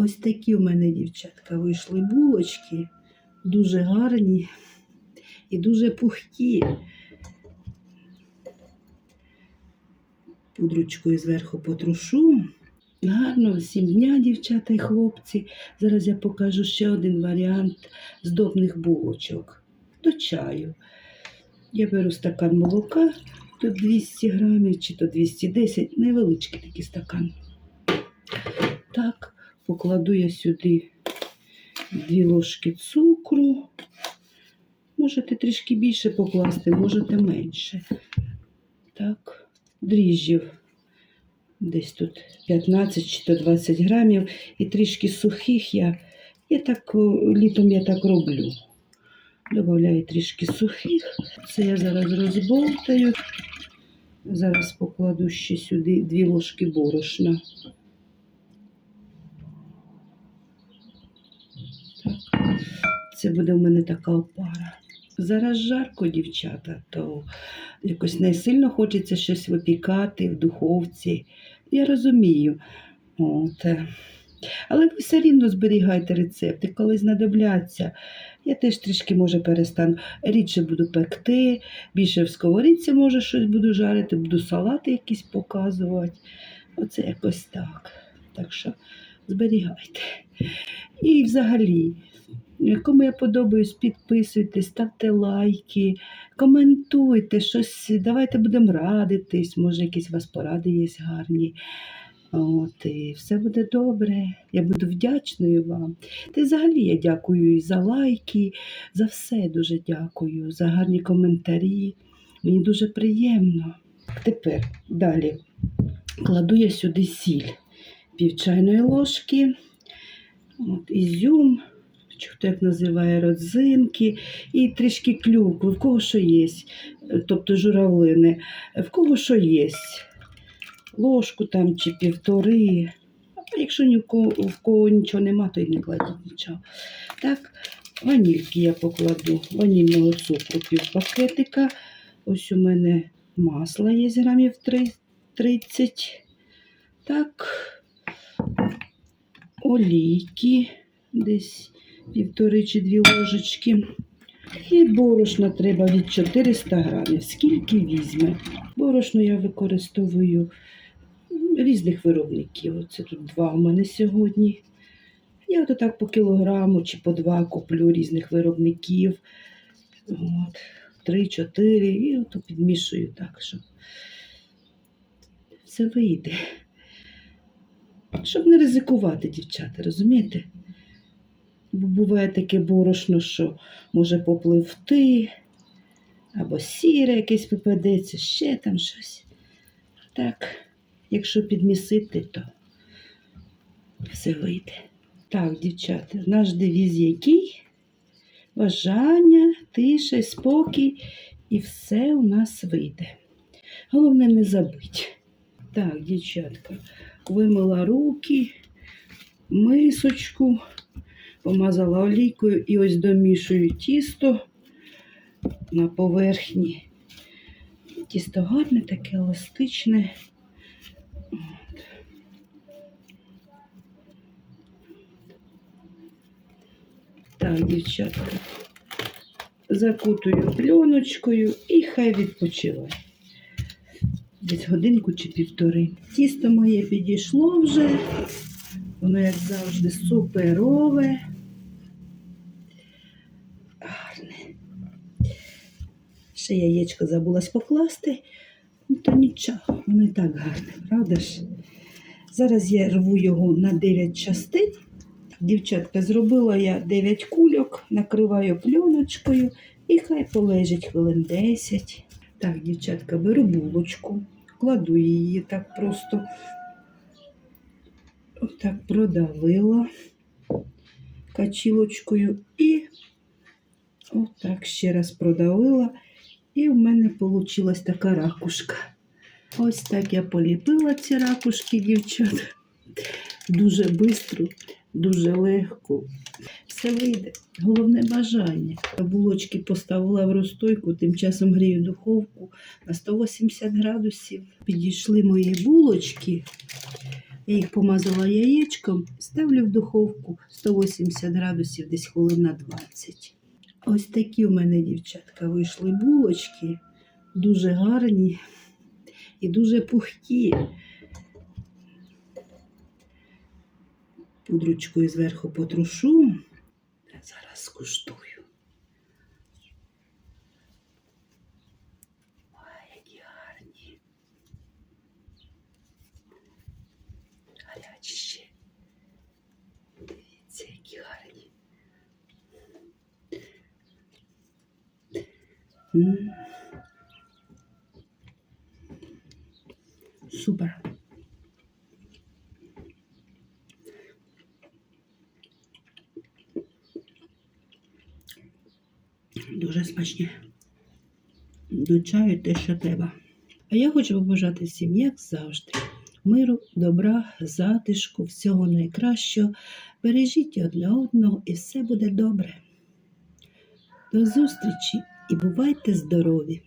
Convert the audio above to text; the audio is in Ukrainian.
Ось такі у мене, дівчатка, вийшли булочки. Дуже гарні і дуже пухкі. Пудручкою зверху потрушу. Гарно, всім дня, дівчата і хлопці. Зараз я покажу ще один варіант здобних булочок до чаю. Я беру стакан молока, тут 200 грамів чи то 210, невеличкий такий стакан. Покладу я сюди дві ложки цукру. Можете трішки більше покласти, можете менше. Так, дріжджів. Десь тут 15 чи то 20 грамів. І трішки сухих я, я так, літом я так роблю. Добавляю трішки сухих. Це я зараз розболтаю. Зараз покладу ще сюди дві ложки борошна. Це буде в мене така опара. Зараз жарко, дівчата, то якось не сильно хочеться щось випікати в духовці. Я розумію. От. Але ви все рівно зберігайте рецепти, коли знадобляться. Я теж трішки, може, перестану. Рідше буду пекти, більше в сковорідці, може, щось буду жарити, буду салати якісь показувати. Оце якось так. Так що зберігайте. І взагалі, кому я подобаюсь, підписуйтесь, ставте лайки, коментуйте щось, давайте будемо радитись, може, якісь у вас поради є гарні. От, і все буде добре. Я буду вдячною вам. Та взагалі я дякую і за лайки, за все дуже дякую, за гарні коментарі. Мені дуже приємно. Тепер далі кладу я сюди сіль пів чайної ложки, от, ізюм, хто як називає родзинки, і трішки клюкви, в кого що є, тобто журавлини, в кого що є. Ложку там чи півтори. А якщо ні в кого, в кого нічого нема, то й не кладіть нічого. Так, ванільки я покладу, ванільного цукру пів пакетика. Ось у мене масло є грамів три- 30. Так, олійки десь півтори чи дві ложечки. І борошна треба від 400 грамів. Скільки візьме? Борошно я використовую різних виробників. Оце тут два у мене сьогодні. Я от так по кілограму чи по два куплю різних виробників. От, три-чотири. І от підмішую так, щоб все вийде. Щоб не ризикувати, дівчата, розумієте? Буває таке борошно, що може попливти, або сіре якесь попадеться, ще там щось. Так, якщо підмісити, то все вийде. Так, дівчата, наш девіз який? Бажання, тиша, спокій, і все у нас вийде. Головне не забудь. Так, дівчатка, вимила руки, мисочку, помазала олійкою і ось домішую тісто на поверхні. Тісто гарне, таке еластичне. Так, дівчатка, закутую пленочкою і хай відпочиває. Десь годинку чи півтори. Тісто моє підійшло вже. Воно, як завжди, суперове. Гарне. Ще яєчко забулась покласти. Ну, то нічого, воно і так гарне, правда ж? Зараз я рву його на 9 частин. Дівчатка, зробила я 9 кульок, накриваю пленочкою і хай полежить хвилин 10. Так, дівчатка, беру булочку, кладу її так просто. Отак продавила качілочкою і отак ще раз продавила. І в мене вийшла така ракушка. Ось так я поліпила ці ракушки, дівчата. Дуже швидко, дуже легко. Все вийде. Головне бажання. Булочки поставила в розстойку, тим часом грію духовку на 180 градусів. Підійшли мої булочки. Я їх помазала яєчком, ставлю в духовку 180 градусів, десь хвилин на 20. Ось такі у мене, дівчатка, вийшли булочки. Дуже гарні і дуже пухкі. Пудручкою зверху потрушу. Зараз скуштую. Супер. Дуже смачні. До чаю те, що треба. А я хочу побажати всім, як завжди, миру, добра, затишку, всього найкращого. Бережіть одне одного і все буде добре. До зустрічі і бувайте здорові!